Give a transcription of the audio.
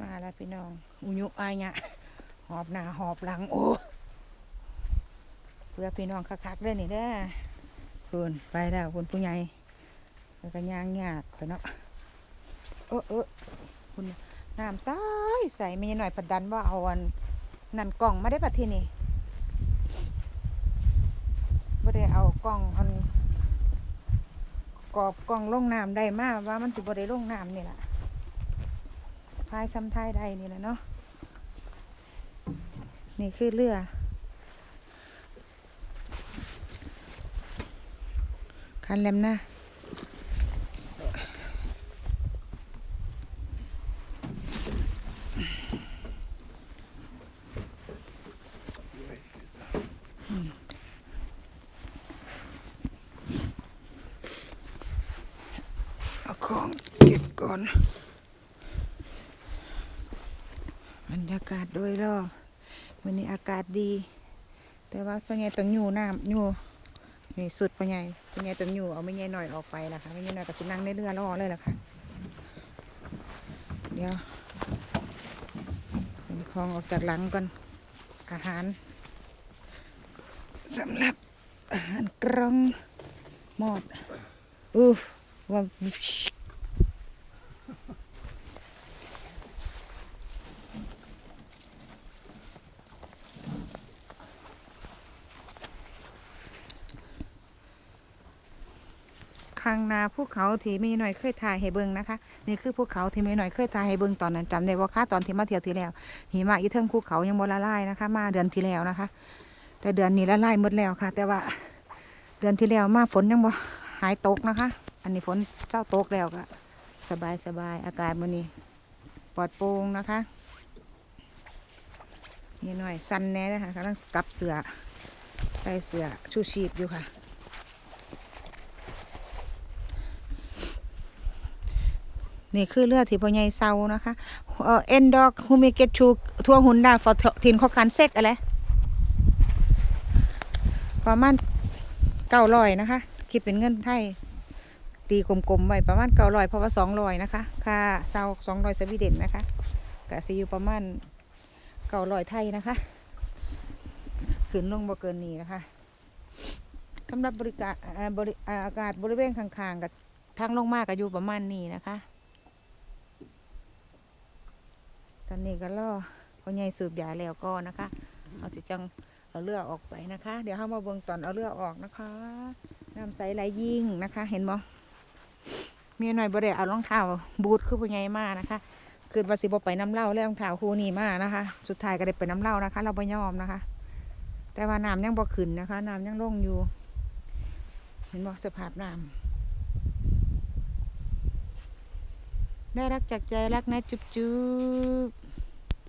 มาแล้วพี่น้อง อุยุอายะหอบหน้าหอบหลังโอ้เพื่อพี่น้องคักๆเด้อนี่เด้อคุณไปแล้วคุณผู้ใหญ่แล้วก็ย่างยากข่อยเนาะเออเออคุณน้ำใสใสไม่หน่อยผัดดันว่าเอาอันนั่นกล่องมาได้ปะทีนี่ไม่ได้เอากล่องอันกรอบกล่องลงน้ำได้มากว่ามันสิบ่ได้ลงน้ำนี่แหละายซ้ำท้ายใดนี่แหละเนาะ นี่คือเรือ คันแลมหน้าเอาของเก็บก่อน บรรยากาศโดยรอบวันนี้อากาศดี แต่ว่าพ่อใหญ่ต้องอยู่น้ำอยู่นี่สุดพ่อใหญ่พ่อใหญ่ต้องอยู่เอาไม่ใหญ่หน่อยออกไปล่ะคะไม่ใหญ่หน่อยก็สินั่งในเรือรอเลยล่ะค่ะเดี๋ยวขนของออกจากหลังก่อนอาหารสำหรับอาหารกล่องหมดอู้ว่า ข้างหนาภูเขาที่มีหน่อยเคยถ่ายให้เบิ่งนะคะ นี่คือภูเขาที่มีหน่อยเคยถ่ายให้เบิ่งตอนนั้นจำได้ว่าค่าตอนที่มาเที่ยวที่แล้วหิมะอยู่เทิงภูเขายังบ่ละลายนะคะ มาเดือนที่แล้วนะคะ แต่เดือนนี้ละลายหมดแล้วค่ะ แต่ว่าเดือนที่แล้วมาฝนยังบ่หายตกนะคะ อันนี้ฝนเจ้าตกแล้วก็สบายสบายอากาศมื้อนี้ปลอดโปร่งนะคะนี่หน่อยสันแน่นะคะกำลังกลับเสือใส่เสือชูชีพอยู่ค่ะ นี่คือเลือดที่พ่อใหญ่เซานะคะเอ็นดอกฮูมิเกตชูทั่วหุนดาฟอทินข้อคันเซ็กอะไรประมาณเก้าร้อยนะคะคิดเป็นเงินไทย ตีกลมๆไว้ประมาณเก้าร้อยเพราะว่าสองร้อยนะคะ ค่าเซาสองร้อยสวีเดนนะคะกะซีอยู่ประมาณเก้าร้อยไทยนะคะขึ้นลงบ่เกินนี้นะคะสำหรับบริการเอ่อบริอ่าอากาศบริเวณข้างๆกับทางลงมากก็อยู่ประมาณนี้นะคะ ต อนนี้ก็ล่อพ่อใหญ่สูบยาแล้วก็นะคะเอาสิจังเอาเลือออกไปนะคะ เดี๋ยวเข้ามาเบิ่งตอนเอาเลือออกนะคะน้ำใสไหลยิ่งนะคะ เห็นบ่มีหน่อยบ่ได้เอารองเท้าบูทคือพ่อใหญ่มานะคะคือว่าสิบ่ไปน้ำเหล้าแล้วรองเท้าคู่นี้มานะคะ สุดท้ายก็ได้ไปน้ำเหล้านะคะ เราบ่ยอมนะคะ แต่ว่าน้ำยังบ่ขึ้นนะคะน้ำยังลงอยู่ เห็นบ่สภาพน้ำได้รักจากใจรักนะจุ๊บจุ๊บ